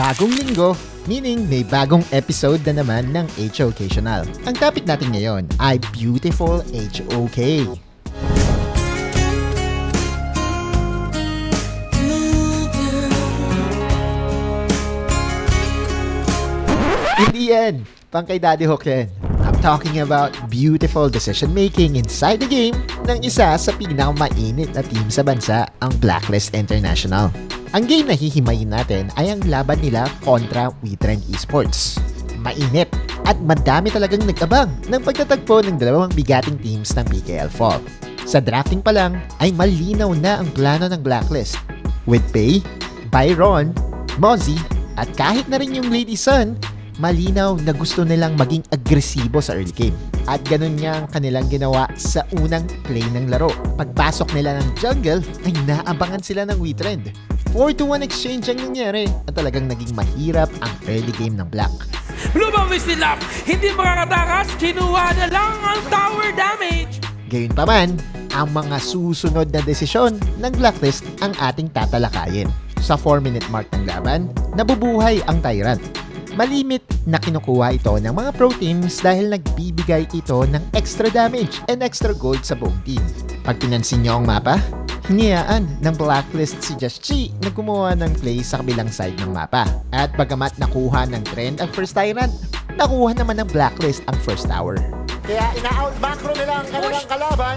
Bagong linggo, meaning may bagong episode na naman ng H-Occasional. Ang topic natin ngayon ay Beautiful HOK. In the end, pang kay Daddy yan. I'm talking about beautiful decision making inside the game ng isa sa pinakamainit na team sa bansa, ang Blacklist International. Ang game na hihimayin natin ay ang laban nila kontra WeTrend Esports. Mainit at madami talagang nag-abang ng pagtatagpo ng dalawang bigating teams ng PKL Fall. Sa drafting pa lang ay malinaw na ang plano ng Blacklist. With Pay, Byron, Mozzie at kahit na rin yung Lady Sun, malinaw na gusto nilang maging agresibo sa early game. At ganun nga ang kanilang ginawa sa unang play ng laro. Pagpasok nila ng jungle ay naabangan sila ng Weetrend. 4 to 1 exchange ang nangyari at talagang naging mahirap ang early game ng Black. Lumawis sila! Hindi makakatakas! Kinuha na lang ang tower damage! Gayunpaman, ang mga susunod na desisyon ng Blacklist ang ating tatalakayin. Sa 4-minute mark ng laban, nabubuhay ang Tyrant. Malimit na kinukuha ito ng mga pro teams dahil nagbibigay ito ng extra damage and extra gold sa buong team. Pag pinansin niyo ang mapa, hiniyaan ng blacklist si Just Chi na gumawa ng play sa kabilang side ng mapa. At bagamat nakuha ng trend ang first tyrant, nakuha naman ng blacklist ang first tower. Kaya ina-out macro nila ang kanilang kalaban.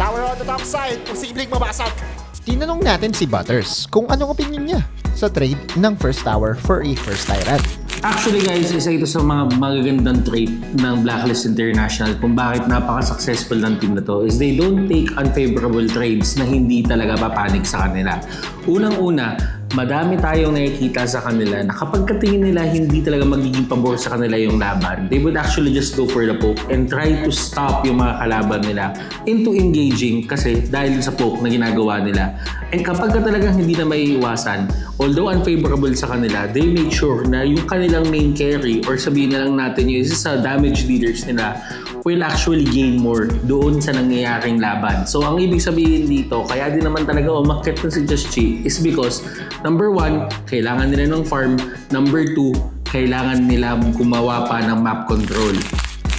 Tower on the top side, posibleng mabasag. Tinanong natin si Butters kung anong opinion niya sa trade ng first tower for a first tyrant. Actually guys, isa ito sa mga magagandang trait ng Blacklist International kung bakit napaka-successful ng team na to is they don't take unfavorable trades na hindi talaga papanig sa kanila. Unang-una, madami tayong nakikita sa kanila na kapag katingin nila hindi talaga magiging pabor sa kanila yung laban, they would actually just go for the poke and try to stop yung mga kalaban nila into engaging kasi dahil sa poke na ginagawa nila. And kapag ka talagang hindi na may iwasan, although unfavorable sa kanila, they make sure na yung kanilang main carry or sabihin na lang natin yung isa sa damage leaders nila will actually gain more doon sa nangyayaring laban. So ang ibig sabihin dito, kaya din naman talaga umakit na si Just Chi is because number one, kailangan nila ng farm. Number two, kailangan nila gumawa pa ng map control.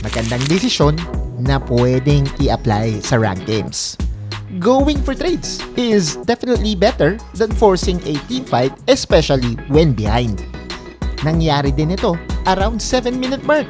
Magandang desisyon na pwedeng i-apply sa rank games. Going for trades is definitely better than forcing a team fight especially when behind. Nangyari din ito around 7 minute mark.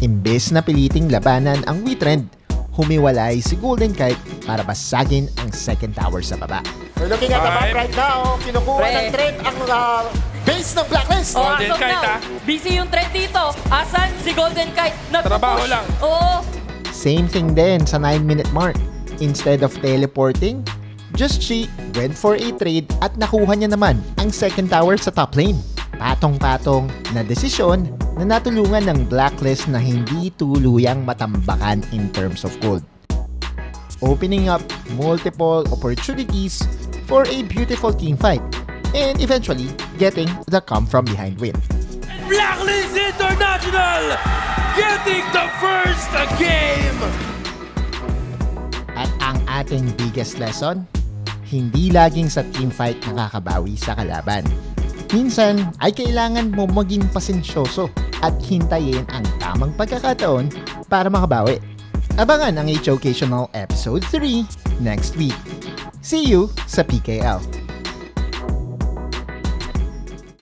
Imbes na piliting labanan ang Weetrend, humiwalay si Golden Kite para basagin ang second tower sa baba. We're looking at the map Alright. right now. Kinukuha Pre. ng trend ang uh, base ng Blacklist. Oh, Golden as of Kite, now, ah. busy yung trend dito. Asan si Golden Kite? Nagpo-push. Trabaho lang. Oo. Same thing din sa 9 minute mark. Instead of teleporting, Just Chi went for a trade at nakuha niya naman ang second tower sa top lane. Patong-patong na desisyon na natulungan ng Blacklist na hindi tuluyang matambakan in terms of gold. Opening up multiple opportunities for a beautiful team fight and eventually getting the come from behind win. Blacklist International getting the first game! At ang ating biggest lesson, hindi laging sa team fight nakakabawi sa kalaban. Minsan ay kailangan mo maging pasensyoso at hintayin ang tamang pagkakataon para makabawi. Abangan ang H-Occasional Episode 3 next week. See you sa PKL.